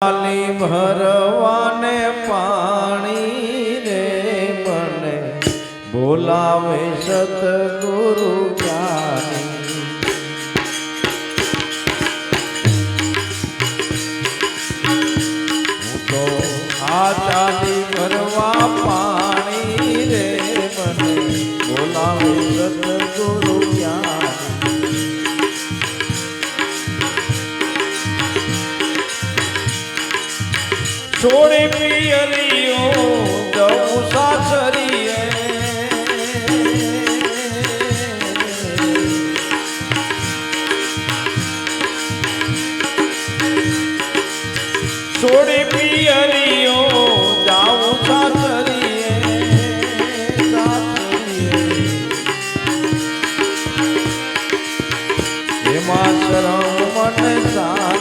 પાણી ભરવાને પાણી રે મને. બોલાવે સતગુરુ છોડી પિયરીઓ જવું સાસરીએ. છોડી પિયરીઓ જાવું સાસરીએ સાસરીએ. એમાં શરમ મને સાની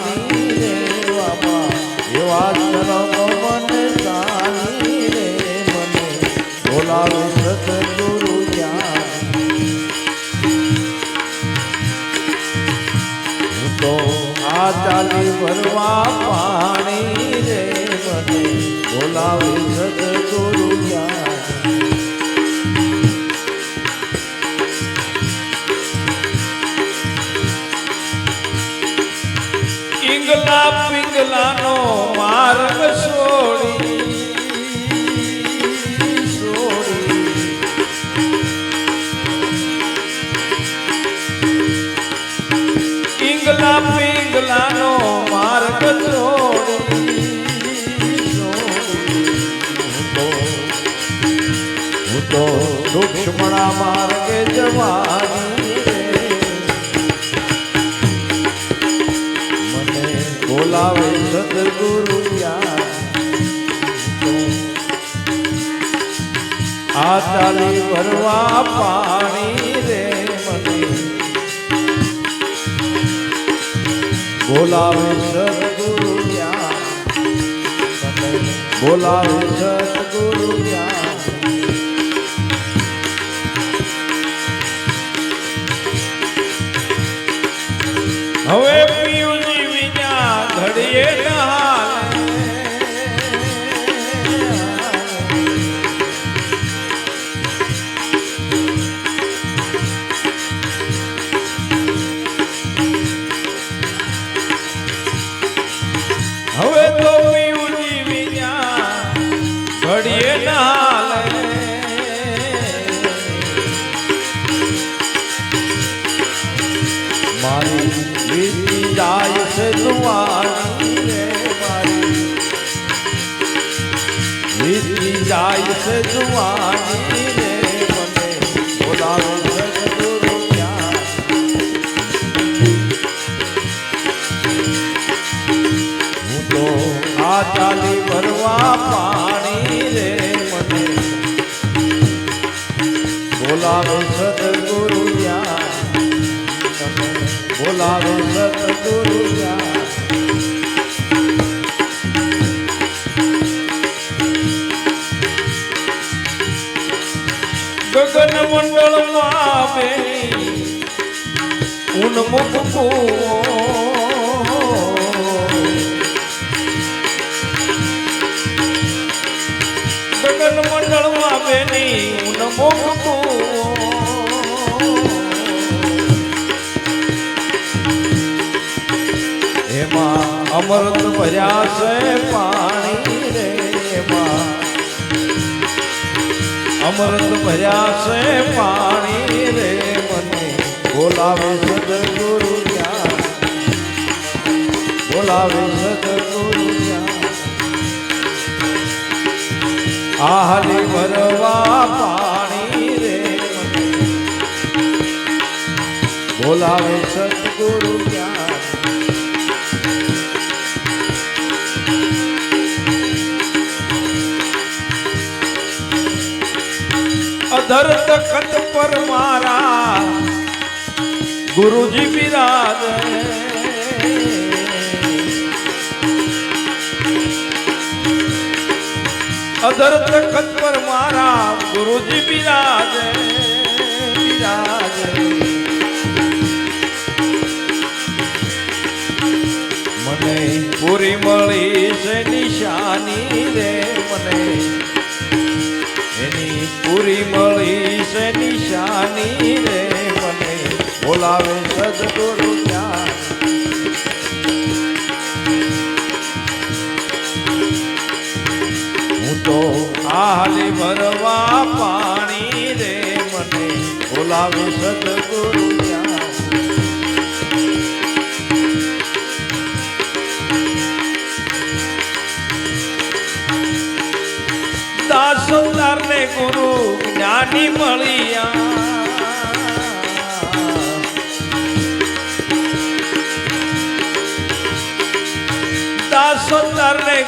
ચાલી ભરવા પાણી રે મને. બોલાવી સદગુરુ જ્ઞાન પિંગલા પિંગલાનો માર્ગ છોડી પિંગલા પિંગલાનો માર્ગ છોડી. હું તો રૂક્ષ્મણા માર્ગે જવાની બોલાવે સદગુરુ આ ચાલી ભરવા પાણી રે મને. બોલાવે સદગુરુ બોલાવે સદગુરુ હવે જાય છે જુવાની રે મને બોલાવે સદગુરુ જ્ઞાન. હું તો આ ચાલી ભરવા પાણી રે મને બોલાવે સદગુરુ જ્ઞાન બોલાવે જ્ઞાન. કુવો. ગગન મંડળમાં બેની ઉન્મુખ કુવો. એમાં અમૃત ભર્યા છે પાણી રે અમૃત ભર્યા છે પાણી રે બોલાવે સદગુરુ જ્ઞાન બોલાવે સદગુરુ જ્ઞાન આહલી ભરવા પાણી રે. બોલાવે સદગુરુ જ્ઞાન અધર તખત પર મારા ગુરુજી બિરાજ. અધર તખત પર મારા ગુરુજી બિરાજ બિરાજ. મને પૂરી મળી છે નિશાની રે, મને. એની પૂરી મળી છે નિશાની રે. બોલાવે સદગુરુ જ્ઞાન હું તો આલી ભરવા પાણી રે મને બોલાવે સદગુરુ દાસોદાર ને ગુરુ જ્ઞાની મળ્યા.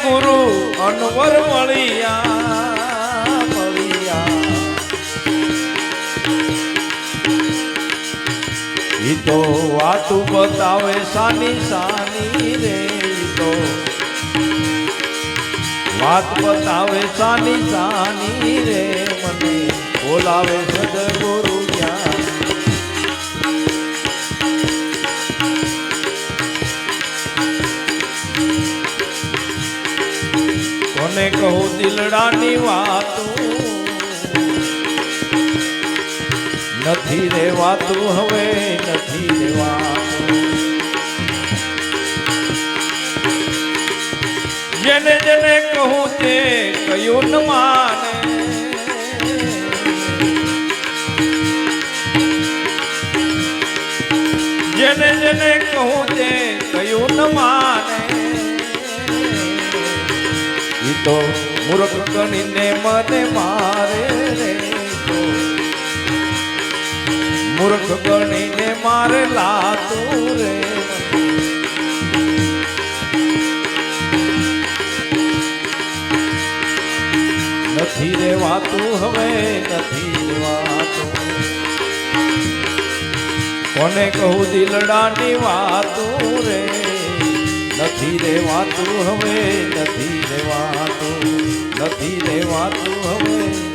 ગુરુ અનવર મળ્યા મળ્યા. ઈ તો વાતું બતાવે સાની સાની રે તો વાત બતાવે સાની સાની રે, મને બોલાવે સદગુરુ કોને કહું દિલડાની વાતું. નથી રેવાતું હવે, નથી જેને જેને કહું તે કયું ન માને. જેને જેને કહું તે કયું ન માને. તો મૂર્ખ ગણીને મને મારે રે મૂર્ખ ગણીને મારે લાતો રે. નથી રેવાતું હવે નથી રેવાતું કોને કહું દિલડાની વાતું રે? નથી રેવાતું હવે નથી રેવાતું નથી રેવાતું હવે.